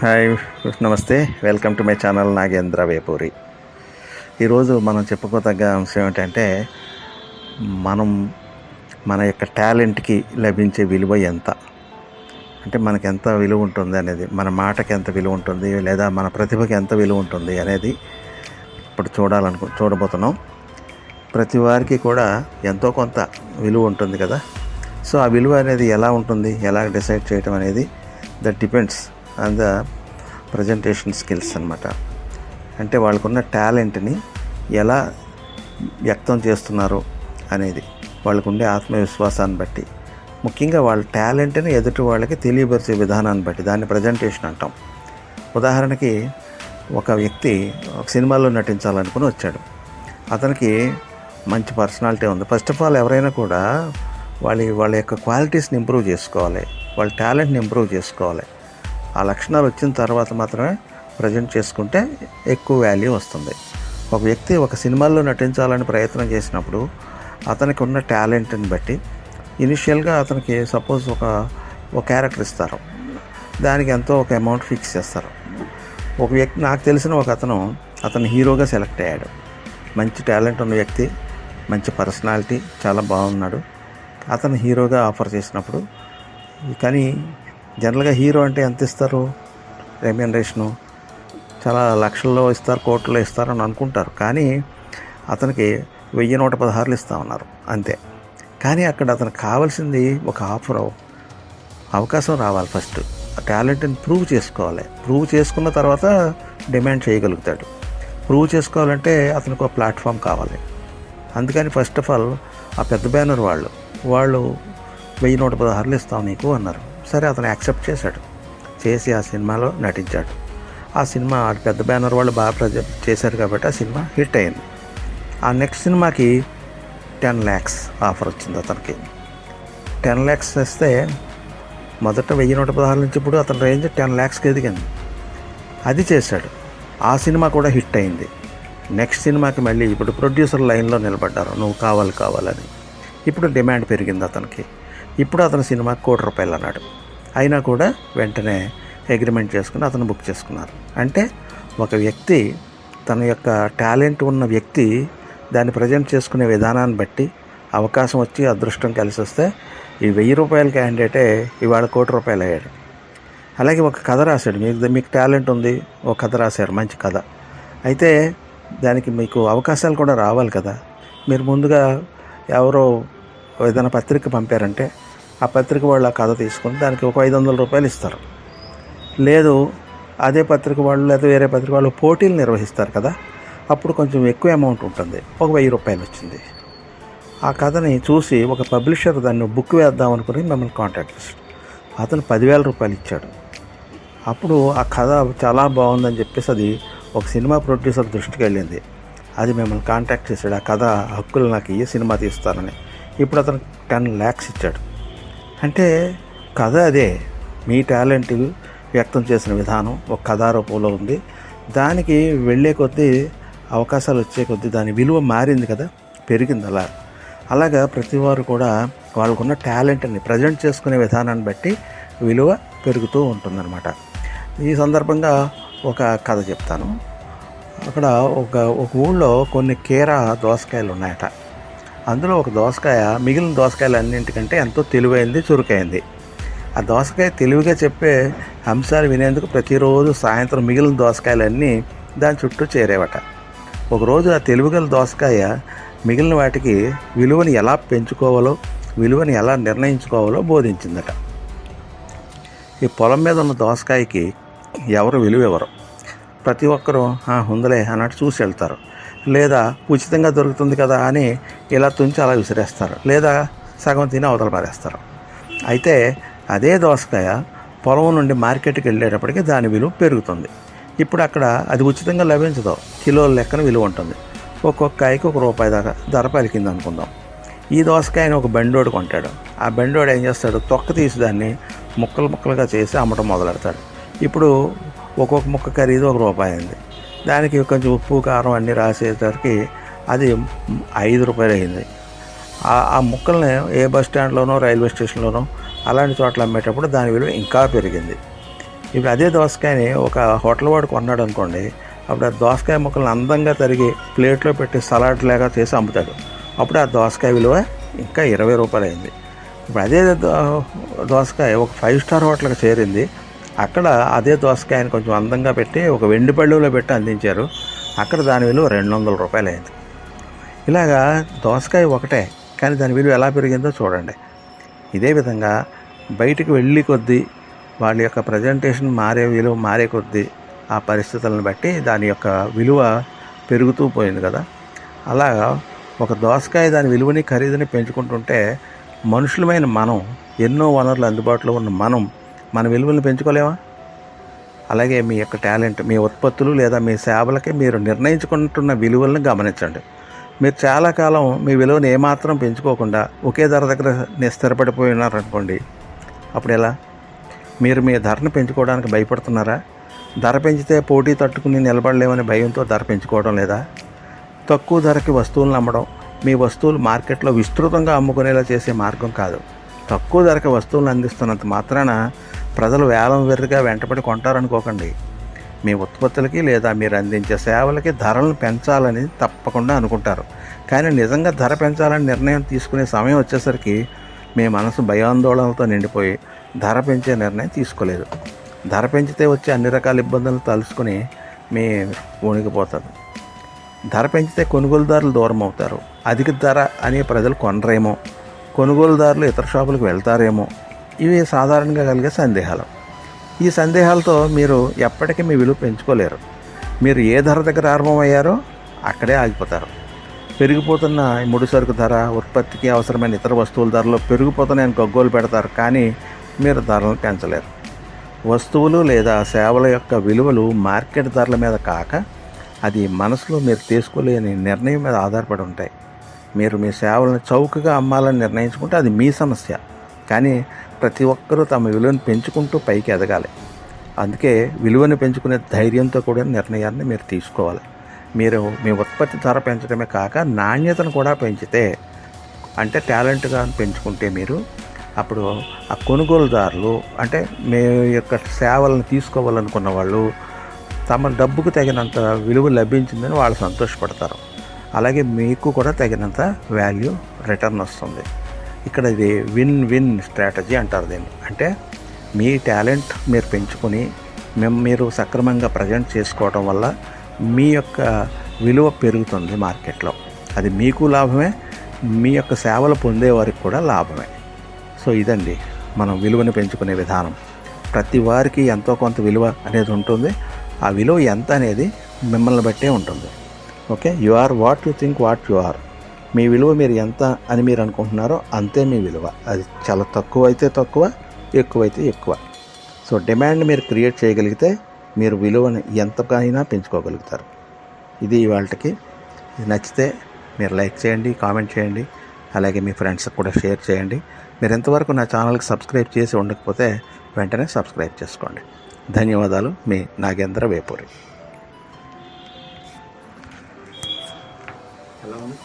Hi నమస్తే. Welcome to my channel Nagendra Vepuri. ఈరోజు మనం చెప్పుకోదగ్గ అంశం ఏంటంటే మనం మన యొక్క టాలెంట్కి లభించే విలువ ఎంత? అంటే మనకి ఎంత విలువ ఉంటుంది అనేది మన మాటకి ఎంత విలువ ఉంటుంది లేదా మన ప్రతిభకి ఎంత విలువ ఉంటుంది అనేది ఇప్పుడు చూడాలనుకు చూడబోతున్నాం. ప్రతి వారికి కూడా ఎంతో కొంత విలువ ఉంటుంది కదా. సో ఆ విలువ అనేది ఎలా ఉంటుంది ఎలా డిసైడ్ చేయటం అనేది that depends on the presentation skills అనమాట అంటే వాళ్ళకున్న టాలెంట్ని ఎలా వ్యక్తం చేస్తున్నారు అనేది వాళ్ళకు ఉండే ఆత్మవిశ్వాసాన్ని బట్టి. ముఖ్యంగా వాళ్ళ టాలెంట్ని ఎదుటి వాళ్ళకి తెలియపరిచే విధానాన్ని బట్టి దాన్ని ప్రజెంటేషన్ అంటాం. ఉదాహరణకి ఒక వ్యక్తి ఒక సినిమాలో నటించాలనుకుని వచ్చాడు. అతనికి మంచి పర్సనాలిటీ ఉంది. ఫస్ట్ ఆఫ్ ఆల్ ఎవరైనా కూడా వాళ్ళ వాళ్ళ యొక్క క్వాలిటీస్ని ఇంప్రూవ్ చేసుకోవాలి. వాళ్ళ టాలెంట్ని ఇంప్రూవ్ చేసుకోవాలి. ఆ లక్షణాలు వచ్చిన తర్వాత మాత్రమే ప్రజెంట్ చేసుకుంటే ఎక్కువ వాల్యూ వస్తుంది. ఒక వ్యక్తి ఒక సినిమాల్లో నటించాలని ప్రయత్నం చేసినప్పుడు అతనికి ఉన్న టాలెంట్ని బట్టి ఇనిషియల్గా అతనికి సపోజ్ ఒక ఒక క్యారెక్టర్ ఇస్తారు. దానికి ఎంతో ఒక అమౌంట్ ఫిక్స్ చేస్తారు. ఒక వ్యక్తి నాకు తెలిసిన ఒక అతను అతను హీరోగా సెలెక్ట్ అయ్యాడు. మంచి టాలెంట్ ఉన్న వ్యక్తి మంచి పర్సనాలిటీ చాలా బాగున్నాడు. అతను హీరోగా ఆఫర్ చేసినప్పుడు కానీ జనరల్గా హీరో అంటే ఎంత ఇస్తారు? రెమ్యూనరేషను చాలా లక్షల్లో ఇస్తారు కోట్లలో ఇస్తారు అని అనుకుంటారు. కానీ అతనికి వెయ్యి నూట పదహారులు ఇస్తా ఉన్నారు అంతే. కానీ అక్కడ అతనికి కావాల్సింది ఒక ఆఫర్ అవకాశం రావాలి ఫస్ట్. టాలెంట్ని ప్రూవ్ చేసుకోవాలి. ప్రూవ్ చేసుకున్న తర్వాత డిమాండ్ చేయగలుగుతాడు. ప్రూవ్ చేసుకోవాలంటే అతనికి ఒక ప్లాట్ఫామ్ కావాలి. అందుకని ఫస్ట్ ఆఫ్ ఆల్ ఆ పెద్ద బ్యానర్ వాళ్ళు వాళ్ళు వెయ్యి నూట పదహారులు ఇస్తాం నీకు అన్నారు. సరే అతను యాక్సెప్ట్ చేశాడు. చేసి ఆ సినిమాలో నటించాడు. ఆ సినిమా పెద్ద బ్యానర్ వాళ్ళు బాగా ప్రజ చేశారు కాబట్టి ఆ సినిమా హిట్ అయింది. ఆ నెక్స్ట్ సినిమాకి టెన్ ల్యాక్స్ ఆఫర్ వచ్చింది అతనికి. టెన్ ల్యాక్స్ వస్తే మొదట వెయ్యి నూట పదహారు నుంచి ఇప్పుడు అతని రేంజ్ టెన్ ల్యాక్స్కి ఎదిగింది. అది చేశాడు. ఆ సినిమా కూడా హిట్ అయింది. నెక్స్ట్ సినిమాకి మళ్ళీ ఇప్పుడు ప్రొడ్యూసర్ లైన్లో నిలబడ్డారు. నువ్వు కావాలి కావాలని. ఇప్పుడు డిమాండ్ పెరిగింది అతనికి. ఇప్పుడు అతని సినిమాకి కోటి రూపాయలు అన్నాడు. అయినా కూడా వెంటనే అగ్రిమెంట్ చేసుకుని అతను బుక్ చేసుకున్నారు. అంటే ఒక వ్యక్తి తన యొక్క టాలెంట్ ఉన్న వ్యక్తి దాన్ని ప్రజెంట్ చేసుకునే విధానాన్ని బట్టి అవకాశం వచ్చి అదృష్టం కలిసి వస్తే ఈ వెయ్యి రూపాయల క్యాండిడేటే ఇవాళ కోటి రూపాయలు అయ్యాడు. అలాగే ఒక కథ రాశాడు. మీకు మీకు టాలెంట్ ఉంది ఒక కథ రాశారు. మంచి కథ. అయితే దానికి మీకు అవకాశాలు కూడా రావాలి కదా. మీరు ముందుగా ఎవరో ఏదైనా పత్రిక పంపారంటే ఆ పత్రిక వాళ్ళు ఆ కథ తీసుకొని దానికి ఒక ఐదు వందల రూపాయలు ఇస్తారు. లేదు అదే పత్రిక వాళ్ళు లేదా వేరే పత్రిక వాళ్ళు పోటీలు నిర్వహిస్తారు కదా అప్పుడు కొంచెం ఎక్కువ అమౌంట్ ఉంటుంది. ఒక వెయ్యి రూపాయలు వచ్చింది. ఆ కథని చూసి ఒక పబ్లిషర్ దాన్ని బుక్ వేద్దాం అనుకుని మిమ్మల్ని కాంటాక్ట్ చేశాడు. అతను పదివేల రూపాయలు ఇచ్చాడు. అప్పుడు ఆ కథ చాలా బాగుందని చెప్పేసి అది ఒక సినిమా ప్రొడ్యూసర్ దృష్టికి వెళ్ళింది. అది మిమ్మల్ని కాంటాక్ట్ చేశాడు. ఆ కథ హక్కులు నాకు ఇయ్యి సినిమా తీస్తానని. ఇప్పుడు అతను టెన్ ల్యాక్స్ ఇచ్చాడు. అంటే కథ అదే. మీ టాలెంట్ వ్యక్తం చేసిన విధానం ఒక కథా రూపంలో ఉంది. దానికి వెళ్ళే కొద్దీ అవకాశాలు వచ్చే కొద్దీ దాని విలువ మారింది కదా పెరిగింది అలా. అలాగా ప్రతివారు కూడా వాళ్ళకున్న టాలెంట్ని ప్రజెంట్ చేసుకునే విధానాన్ని బట్టి విలువ పెరుగుతూ ఉంటుందన్నమాట. ఈ సందర్భంగా ఒక కథ చెప్తాను. అక్కడ ఒక ఒక ఊళ్ళో కొన్ని కీర దోసకాయలు ఉన్నాయట అందులో ఒక దోసకాయ మిగిలిన దోసకాయలు అన్నింటికంటే ఎంతో తెలివైంది చురుకైంది. ఆ దోసకాయ తెలివిగా చెప్పే అంశాలు వినేందుకు ప్రతిరోజు సాయంత్రం మిగిలిన దోసకాయలన్నీ దాని చుట్టూ చేరేవట. ఒకరోజు ఆ తెలివిగల దోసకాయ మిగిలిన వాటికి విలువని ఎలా పెంచుకోవాలో విలువని ఎలా నిర్ణయించుకోవాలో బోధించిందట. ఈ పొలం మీద ఉన్న దోసకాయకి ఎవరు విలువ ఎవరు ప్రతి ఒక్కరూ "ఆ, ఉందిలే అన్నట్టు చూసి వెళ్తారు. లేదా ఉచితంగా దొరుకుతుంది కదా అని ఇలా తుంచి అలా విసిరేస్తారు. లేదా సగం తిని అవతల పారేస్తారు. అయితే అదే దోసకాయ పొలం నుండి మార్కెట్కి వెళ్ళేటప్పటికి దాని విలువ పెరుగుతుంది. ఇప్పుడు అక్కడ అది ఉచితంగా లభించదు. కిలోల లెక్కన విలువ ఉంటుంది. ఒక్కొక్క కాయకి ఒక రూపాయి దాకా ధర పలికింది అనుకుందాం. ఈ దోసకాయని ఒక బెండోడు కొంటాడు. ఆ బెండోడు ఏం చేస్తాడు? తొక్క తీసి దాన్ని ముక్కలు ముక్కలుగా చేసి అమ్మటం మొదలెడతాడు. ఇప్పుడు ఒక్కొక్క ముక్క ఖరీదు ఒక రూపాయి అయింది. దానికి కొంచెం ఉప్పు కారం అన్నీ రాసేసరికి అది ఐదు రూపాయలు అయింది. ఆ- ముక్కల్ని ఏ బస్ స్టాండ్లోనో రైల్వే స్టేషన్లోనో అలాంటి చోట్ల అమ్మేటప్పుడు దాని విలువ ఇంకా పెరిగింది. ఇప్పుడు అదే దోసకాయని ఒక హోటల్ వాడు కొన్నాడు అనుకోండి అప్పుడు ఆ దోసకాయ ముక్కలను అందంగా తరిగి ప్లేట్లో పెట్టి సలాడ్ లాగా చేసి అమ్ముతాడు. అప్పుడు ఆ దోసకాయ విలువ ఇంకా ఇరవై రూపాయలు అయింది. ఇప్పుడు అదే దో- దోసకాయ ఒక ఫైవ్ స్టార్ హోటల్కి చేరింది అక్కడ అదే దోసకాయని కొంచెం అందంగా పెట్టి ఒక వెండి పళ్ళులో పెట్టి అందించారు. అక్కడ దాని విలువ రెండు వందల రూపాయలు అయింది. ఇలాగా దోసకాయ ఒకటే కానీ దాని విలువ ఎలా పెరిగిందో చూడండి. ఇదే విధంగా బయటికి వెళ్ళి కొద్దీ వాళ్ళ యొక్క ప్రజెంటేషన్ మారే విలువ మారే కొద్దీ ఆ పరిస్థితులను బట్టి దాని యొక్క విలువ పెరుగుతూ పోయింది కదా. అలాగా ఒక దోసకాయ దాని విలువని ఖరీదుని పెంచుకుంటుంటే మనుషులమైన మనం ఎన్నో వనరులు అందుబాటులో ఉన్న మనం మన విలువలను పెంచుకోలేమా? అలాగే మీ యొక్క టాలెంట్ మీ ఉత్పత్తులు లేదా మీ సేవలకి మీరు నిర్ణయించుకుంటున్న విలువలను గమనించండి. మీరు చాలా కాలం మీ విలువను ఏమాత్రం పెంచుకోకుండా ఒకే ధర దగ్గర ని- స్థిరపడిపోయి ఉన్నారనుకోండి అప్పుడు ఎలా? మీరు మీ ధరను పెంచుకోవడానికి భయపడుతున్నారా? ధర పెంచితే పోటీ తట్టుకుని నిలబడలేమని భయంతో ధర పెంచుకోవడం లేదా? తక్కువ ధరకి వస్తువులను అమ్మడం మీ వస్తువులు మార్కెట్లో విస్తృతంగా అమ్ముకునేలా చేసే మార్గం కాదు. తక్కువ ధరకి వస్తువులను అందిస్తున్నంత మాత్రాన ప్రజలు వేలం వెర్రిగా వెంటబడి కొంటారనుకోకండి. మీ ఉత్పత్తులకి లేదా మీరు అందించే సేవలకి ధరలను పెంచాలని తప్పకుండా అనుకుంటారు. కానీ నిజంగా ధర పెంచాలని నిర్ణయం తీసుకునే సమయం వచ్చేసరికి మీ మనసు భయాందోళనలతో నిండిపోయి ధర పెంచే నిర్ణయం తీసుకోలేదు. ధర పెంచితే వచ్చే అన్ని రకాల ఇబ్బందులను తలుసుకుని మీ వణికిపోతారు ధర పెంచితే కొనుగోలుదారులు దూరం అవుతారు. అధిక ధర అని ప్రజలు కొనరేమో. కొనుగోలుదారులు ఇతర షాపులకు వెళ్తారేమో ఇవి సాధారణంగా కలిగే సందేహాలు. ఈ సందేహాలతో మీరు ఎప్పటికీ మీ విలువ పెంచుకోలేరు. మీరు ఏ ధర దగ్గర ఆరంభమయ్యారో అక్కడే ఆగిపోతారు. పెరిగిపోతున్న ముడి సరుకు ధర ఉత్పత్తికి అవసరమైన ఇతర వస్తువుల ధరలు పెరిగిపోతున్నాయని గగ్గోలు పెడతారు కానీ మీరు ధరలను పెంచలేరు. వస్తువులు లేదా సేవల యొక్క విలువలు మార్కెట్ ధరల మీద కాక అది మనసులో మీరు తీసుకోలేని నిర్ణయం మీద ఆధారపడి ఉంటాయి. మీరు మీ సేవలను చౌకగా అమ్మాలని నిర్ణయించుకుంటే అది మీ సమస్య. కానీ ప్రతి ఒక్కరూ తమ విలువను పెంచుకుంటూ పైకి ఎదగాలి. అందుకే విలువను పెంచుకునే ధైర్యంతో కూడిన నిర్ణయాన్ని మీరు తీసుకోవాలి. మీరు మీ ఉత్పత్తి ధర పెంచడమే కాక నాణ్యతను కూడా పెంచితే అంటే టాలెంట్గా పెంచుకుంటే మీరు అప్పుడు ఆ కొనుగోలుదారులు అంటే మీ యొక్క సేవలను తీసుకోవాలనుకున్న వాళ్ళు తమ డబ్బుకు తగినంత విలువ లభించిందని వాళ్ళు సంతోషపడతారు. అలాగే మీకు కూడా తగినంత వాల్యూ రిటర్న్ వస్తుంది. ఇక్కడ ఇది విన్ విన్ స్ట్రాటజీ అంటారు దీన్ని. అంటే మీ టాలెంట్ మీరు పెంచుకొని మేము మీరు సక్రమంగా ప్రజెంట్ చేసుకోవడం వల్ల మీ యొక్క విలువ పెరుగుతుంది మార్కెట్లో. అది మీకు లాభమే మీ యొక్క సేవలు పొందే వారికి కూడా లాభమే. సో ఇదండి మనం విలువను పెంచుకునే విధానం. ప్రతి వారికి ఎంతో కొంత విలువ అనేది ఉంటుంది. ఆ విలువ ఎంత అనేది మిమ్మల్ని బట్టే ఉంటుంది. Okay you are what you think what you are మీ విలువ మీరు ఎంత అని మీరు అనుకుంటున్నారో అంతే మీ విలువ. అది చాలా తక్కువ అయితే తక్కువ ఎక్కువైతే ఎక్కువ. సో డిమాండ్ మీరు క్రియేట్ చేయగలిగితే మీరు విలువను ఎంతకైనా పెంచుకోగలుగుతారు. ఇది ఇవాళకి ఇది నచ్చితే మీరు లైక్ చేయండి కామెంట్ చేయండి అలాగే మీ ఫ్రెండ్స్కి కూడా షేర్ చేయండి. మీరు ఎంతవరకు నా ఛానల్కి సబ్స్క్రైబ్ చేసి ఉండకపోతే వెంటనే సబ్స్క్రైబ్ చేసుకోండి. ధన్యవాదాలు. మీ నాగేంద్ర వేపూరి. ఎలా ఉంది